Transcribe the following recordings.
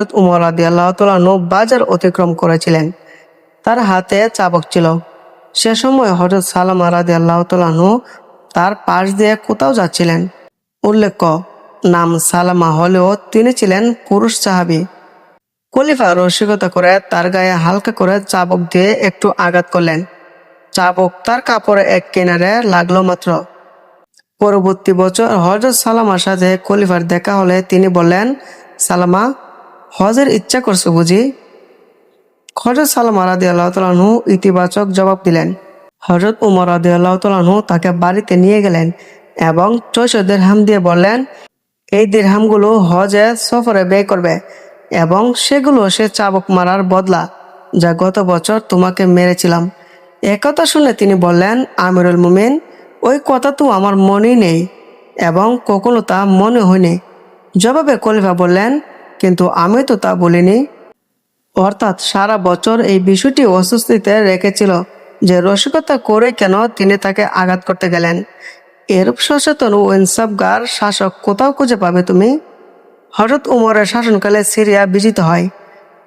উমর রাদি আল্লাহ বাজার অতিক্রম করেছিলেন। তার হাতে চাবক ছিল। সে সময় হজরত সালামা রাদি আল্লাহ তালু তার পাশ দিয়ে কোথাও যাচ্ছিলেন। উল্লেখ্য, নাম সালামা হলেও তিনি ছিলেন পুরুষ সাহাবি। খলিফা রসিকতা করে তার গায়ে হালকা করে চাবক দিয়ে একটু আঘাত করলেন। চাবক তার কাপড়ে এক কিনারে লাগল মাত্র। পরবর্তী বছর হজরত সালামার সাথে খলিফার দেখা হলে তিনি বললেন, সালামা হজের ইচ্ছা করছ বুঝি? হজরত সালামা রাদি আল্লাহ তালু ইতিবাচক জবাব দিলেন। হজরত উমর রাদি আল্লাহ তালু তাকে বাড়িতে নিয়ে গেলেন এবং ছয়শো দেড়হাম দিয়ে বললেন, এই দিরহামগুলো হজে সফরে ব্যয় করবে এবং সেগুলো সে চাবক মারার বদলা যা গত বছর তোমাকে মেরেছিলাম। একথা শুনে তিনি বললেন, আমিরুল মুমিন, ওই কথা তো আমার মনেই নেই এবং কখনো তা মনে হয়নি। জবাবে খলিফা বললেন কিন্তু আমি তো তা বলিনি। অর্থাৎ সারা বছর এই বিষয়টি অস্বস্তিতে রেখেছিল যে রসিকতা করে কেন তিনি তাকে আঘাত করতে গেলেন। এরূপ সচেতন ও ইনসাফগার শাসক কোথাও খুঁজে পাবে তুমি? হঠাৎ উমরের শাসনকালে সিরিয়া বিজিত হয়।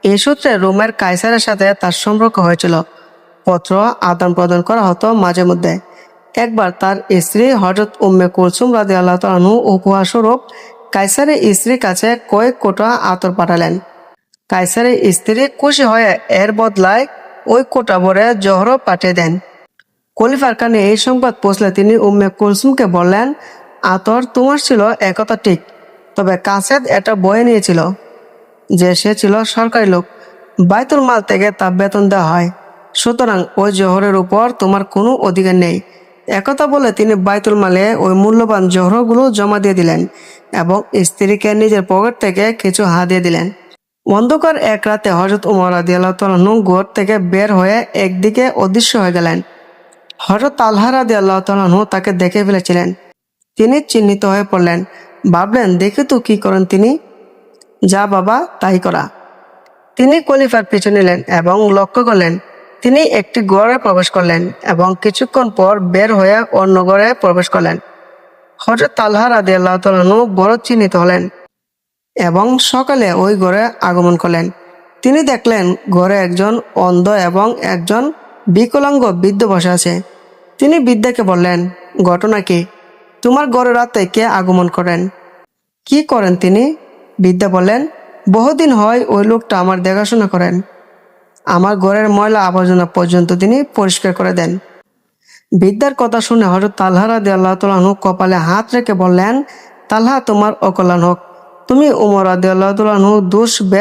এই সূত্রে রোমের কাইসারের সাথে তার সম্পর্ক হয়েছিল। পত্র আদান প্রদান করা হতো মাঝে মধ্যে। একবার তার স্ত্রী হজরত উম্মে কুলসুম রাজি আল্লাহ তালু উপহার কাইসারের স্ত্রীর কাছে কয়েক কোটা আতর পাঠালেন। কাইসারের স্ত্রী খুশি হয়ে এর বদলায় ওই কোটা ভরে জহরও পাঠিয়ে দেন। খলিফার কানে এই সংবাদ পৌঁছলে তিনি উম্মে কুলসুমকে বললেন, আতর তোমার ছিল একথা ঠিক, তবে কাসেদ এটা বয়ে নিয়েছিল যে সে ছিল সরকারি লোক। বাইতুল মাল থেকে তা বেতন দেওয়া হয়। সুতরাং ওই জহরের উপর তোমার কোনো অধিকার নেই। একথা বলে তিনি বাইতুল মালে ওই মূল্যবান জহরগুলো জমা দিয়ে দিলেন এবং স্ত্রীকে নিজের পকেট থেকে কিছু হাতিয়ে দিলেন। অন্ধকার এক রাতে হজরত উমর আদিয়াল্লাহ ঘর থেকে বের হয়ে একদিকে অদৃশ্য হয়ে গেলেন। হজরত আল্লাহ তালু তাকে দেখে ফেলেছিলেন। তিনি চিহ্নিত হয়ে পড়লেন, ভাবলেন, দেখে তো কি করেন তিনি? যা বাবা, তাই করা। তিনি কলিফার পিছু নিলেন এবং লক্ষ্য করলেন তিনি একটি ঘরে প্রবেশ করলেন এবং কিছুক্ষণ পর বের হয়ে অন্য ঘরে প্রবেশ করলেন। হজরত আল্লাহ রাদি আল্লাহ বড় চিহ্নিত হলেন এবং সকালে ওই ঘরে আগমন করলেন। তিনি দেখলেন ঘরে একজন অন্ধ এবং একজন বিকলাঙ্গ বৃদ্ধ বসে আছে। তিনি বৃদ্ধাকে বললেন, ঘটনা কি? তোমার ঘরে রাতে কে আগমন করেন? কি করেন তিনি? বিদ্যা বললেন, বহুদিন হয় ওই লোকটা আমার দেখাশোনা করেন। আমার ঘরের ময়লা আবর্জনা পর্যন্ত তিনি পরিষ্কার করে দেন। বিদ্যার কথা শুনে হজরত তাল্হা রাদি আল্লাহ তালু কপালে হাত রেখে বললেন, তাল্হা, তোমার অকল্যাণ হোক। তুমি উমর রাদি আল্লাহ তালু দোষ বের